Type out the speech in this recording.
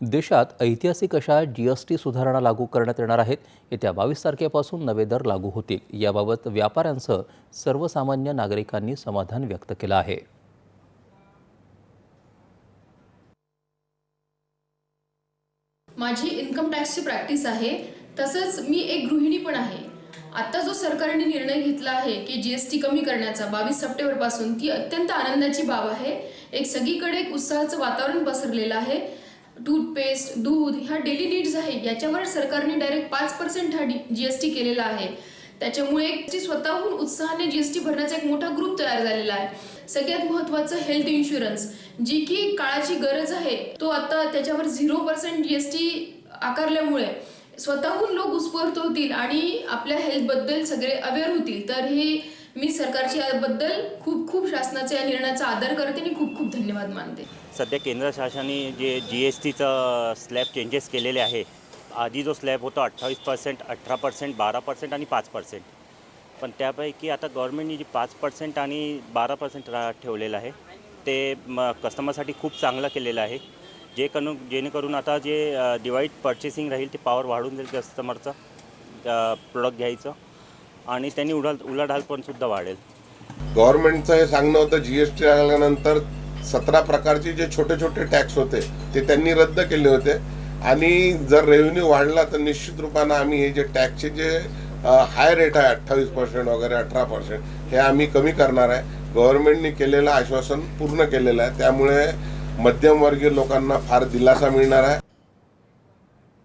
देशात ऐतिहासिक अशा जी एस टी सुधारणा लागू करण्यात येणार आहेत. येत्या बावीस तारखेपासून नवे दर लागू होतील. याबाबत व्यापाऱ्यांसह सर्वसामान्य नागरिकांनी समाधान व्यक्त केलं आहे. माझी इन्कम टॅक्सची प्रॅक्टिस आहे. तसंच मी एक गृहिणी पण आहे. आता जो सरकारने निर्णय घेतला आहे की जी एस टी कमी करण्याचा बावीस सप्टेंबरपासून ती अत्यंत आनंदाची बाब आहे. एक सगळीकडे एक उत्साहाचं वातावरण पसरलेलं आहे. टूथपेस्ट दूध ह्या डेली नीड्स आहे. याच्यावर सरकारने डायरेक्ट पाच पर्सेंट हा जी एस टी केलेला आहे. त्याच्यामुळे स्वतःहून उत्साहाने जी एस टी भरण्याचा एक मोठा ग्रुप तयार झालेला आहे. सगळ्यात महत्त्वाचं हेल्थ इन्शुरन्स जी की काळाची गरज आहे तो आता त्याच्यावर zero percent G S T आकारल्यामुळे स्वतःहून लोक उत्स्फूर्त होतील आणि आपल्या हेल्थबद्दल सगळे अवेअर होतील. तर हे मी सरकारच्या याबद्दल खूप खूप शासनाच्या या निर्णयाचा आदर करते आणि खूप खूप धन्यवाद मानते. सध्या केंद्र शासनाने जे जी एस टीचं स्लॅब चेंजेस केलेले आहे आधी जो स्लॅब होता अठ्ठावीस पर्सेंट अठरा पर्सेंट बारा पर्सेंट आणि पाच पर्सेंट पण त्यापैकी आता गव्हर्नमेंटने जे पाच पर्सेंट आणि बारा पर्सेंट रा ठेवलेलं आहे ते म कस्टमरसाठी खूप चांगलं केलेलं आहे. जे करून जेणेकरून आता जे डिवाईड पर्चेसिंग राहील ते पॉवर वाढून जाईल कस्टमरचं प्रोडक्ट घ्यायचं. आणि त्यांनी उडाल उलाढाल पण सुद्धा वाढेल. गव्हर्नमेंटचं हे सांगणं होतं जीएसटी आल्यानंतर सतरा प्रकारचे जे छोटे छोटे टॅक्स होते ते त्यांनी रद्द केले होते. आणि जर रेव्हेन्यू वाढला तर निश्चित रूपानं आम्ही हे जे टॅक्सचे जे हाय रेट आहे अठ्ठावीस पर्सेंट वगैरे अठरा पर्सेंट हे आम्ही कमी करणार आहे. गव्हर्नमेंटने केलेलं आश्वासन पूर्ण केलेलं आहे. त्यामुळे मध्यमवर्गीय लोकांना फार दिलासा मिळणार आहे.